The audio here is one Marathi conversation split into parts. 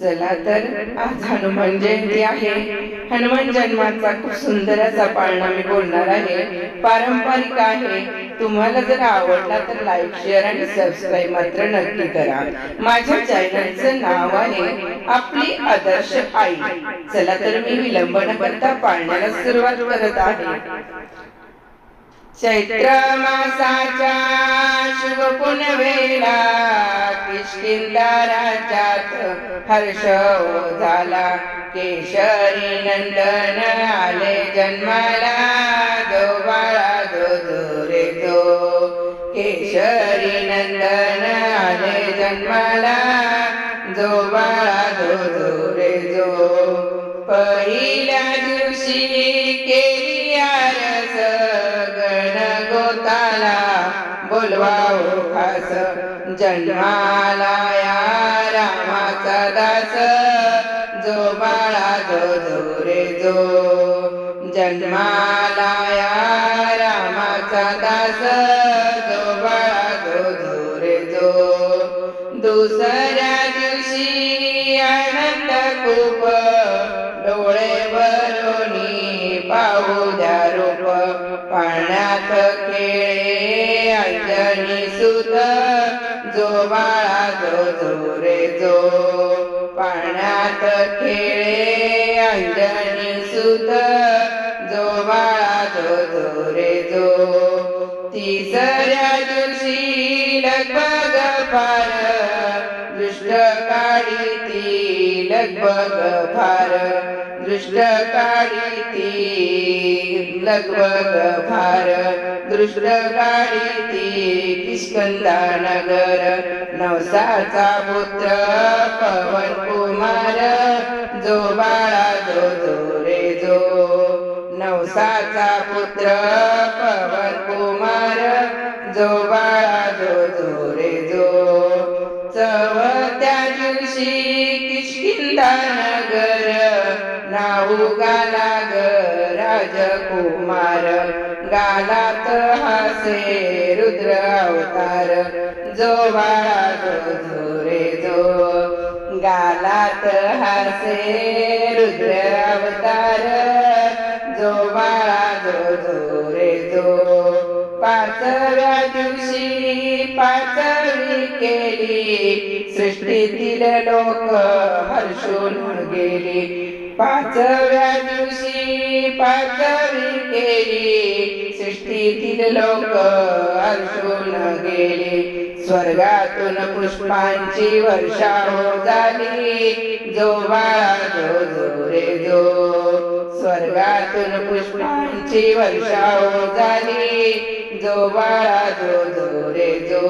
चला तर आज हनुमान जयंती आहे. हनुमान जन्माचा खूप सुंदर असा पाळणा मी बोलणार आहे. पारंपरिक आहे. तुम्हाला जर आवडला तर लाईक शेअर आणि सबस्क्राईब मात्र नक्की करा. माझ्या चॅनलचं नाव आहे आपली आदर्श आई. चला तर मी विलंब न करता पाळण्याला सुरुवात करत आहे. चैत्र मासाच्या शुभ पुनवेला किष्किंदा हर्ष झाला. केशरी नंदन आले जन्माला जो बाळा जो जो रे जो केशरी नंदन आले जन्माला जो बाळा जो जो रे जो पहिल्या दिवशी बोलवा बोलवाओ खास जन्माला या रामाचा दास. जो बाळा जो जो रे जो जन्माला या रामाचा दास. जो बाळा जो जो रे जो दुसऱ्या दिवशी आनंद खूप. डोळे भरोनी पाहू द्या रूप. पाण्यात खेळे अंजनी सुत जो बाळा जो जो रे जो. पाण्यात खेळे अंजनी सुत जो बाळा जो जो रे जो. तिसऱ्या दिवशी लगबग फार दृष्ट काढी ती लगबग फार. दृष्ट काढी लगभग भार दृष्ट काढी किष्कंदा नगर नवसाचा पुत्र पवन कुमार जो बाळा जो जो रे जो नवसाचा पुत्र पवन कुमार जो बाळा जो जो रे जो चवत्या दिवशी किष्किंदा नगर नाऊ गाला ग राजकुमार. गालात हासे रुद्र अवतार. जो बाळा जो रे जो. गालात हासे रुद्र अवतार. जो बाळा जो जो रे जो. पाचव्या दिवशी पाचवी केली. सृष्टीतील लोक हर्षून गेली. पाचव्या दिवशी पाचवी केली सृष्टीतील लोक हर्षून गेले. स्वर्गातून पुष्पांची वर्षा हो झाली. जो बाळा जो जो रे जो स्वर्गातून पुष्पांची वर्षा हो झाली. जो बाळा जो जो रे जो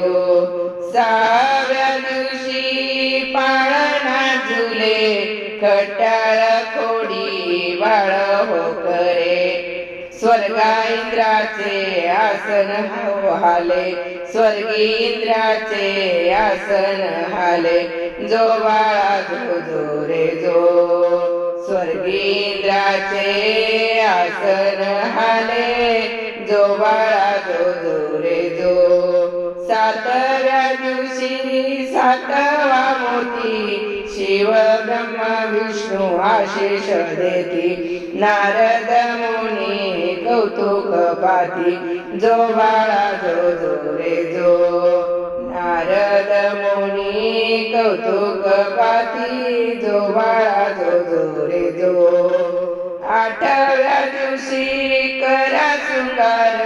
सहाव्या दिवशी पाळणा झुले. खट्याळ बाळ हो करे स्वर्गा इंद्राचे आसन हाले स्वर्गी इंद्राचे आसन हाले जो बाळा जो हो जो रे जो. स्वर्गी इंद्राचे आसन हाले जो बाळा जो हो जो रे जो. सातव्या दिवशी सातवा मोती. शिव ब्रह्मा विष्णू आशिष देती नारद मुनी कौतुक पाती जो बाळा जो जो रे जो। नारद मुनी कौतुक पाती जो बाळा जो जो रे जो। आठव्या दिवशी करा शृंगार।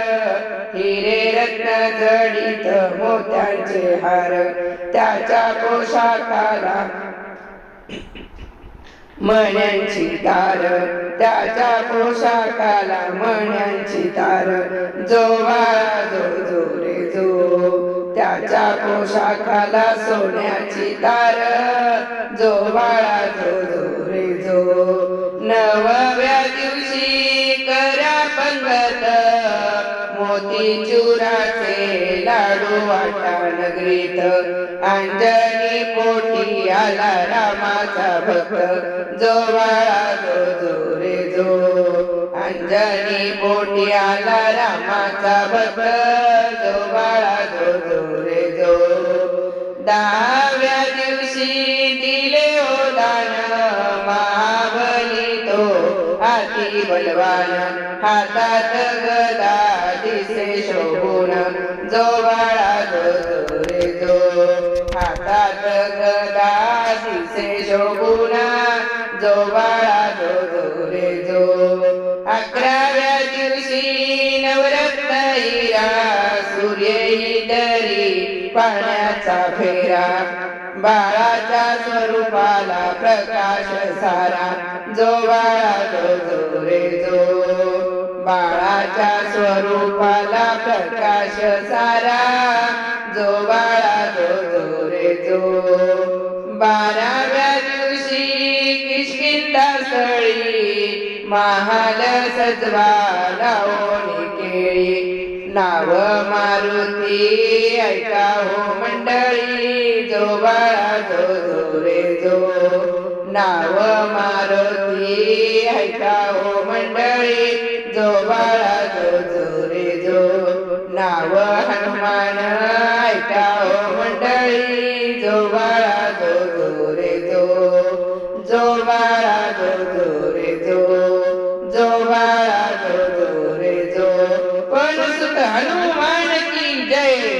हिरे रत्न जडित मोत्यांचे हार। त्याच्या पोशाखाला मण्यांची तार त्याच्या पोशाखाला मण्यांची तार. जो बाळा जो जो रे जो त्याच्या पोशाखाला सोन्याची तार. जो बाळा जो जो रे जो नवव्या दिवशी करा पंगत मोती चुराचे लाडू वाटा नगरीत अंजनी पोट याला रामाचा भक्त जो बाळा जो जो रे जो अंजनी पोटी आला रामाचा भक्त जो बाळा जो जो रे जो दहाव्या दिवशी दिले ओ दान महाबली तो हाती बलवान हातात गदा दिसे शोभून जो बाळा जो जो रे जो हातात गदा दिसे जो बाळा जो जो रे जो अकराव्या दिवशी नवरत्न सूर्य पाण्याचा फेरा बाळाच्या स्वरूपाला प्रकाश सारा जो बाळा जो जो रे जो बाळाच्या स्वरूपाला प्रकाश सारा जो बाळा बाराव्या दिवशी किशकिंदा स्थळी महाल सजवा लावणी केळी. नाव मारुती ऐका हो मंडळी जो बाळा जो जो रे जो. नाव मारुती ऐका हो मंडळी जो बाळा जो जो रे जो. नाव हनुमान કરો રે જો પણ સુત હનુમાન કી જય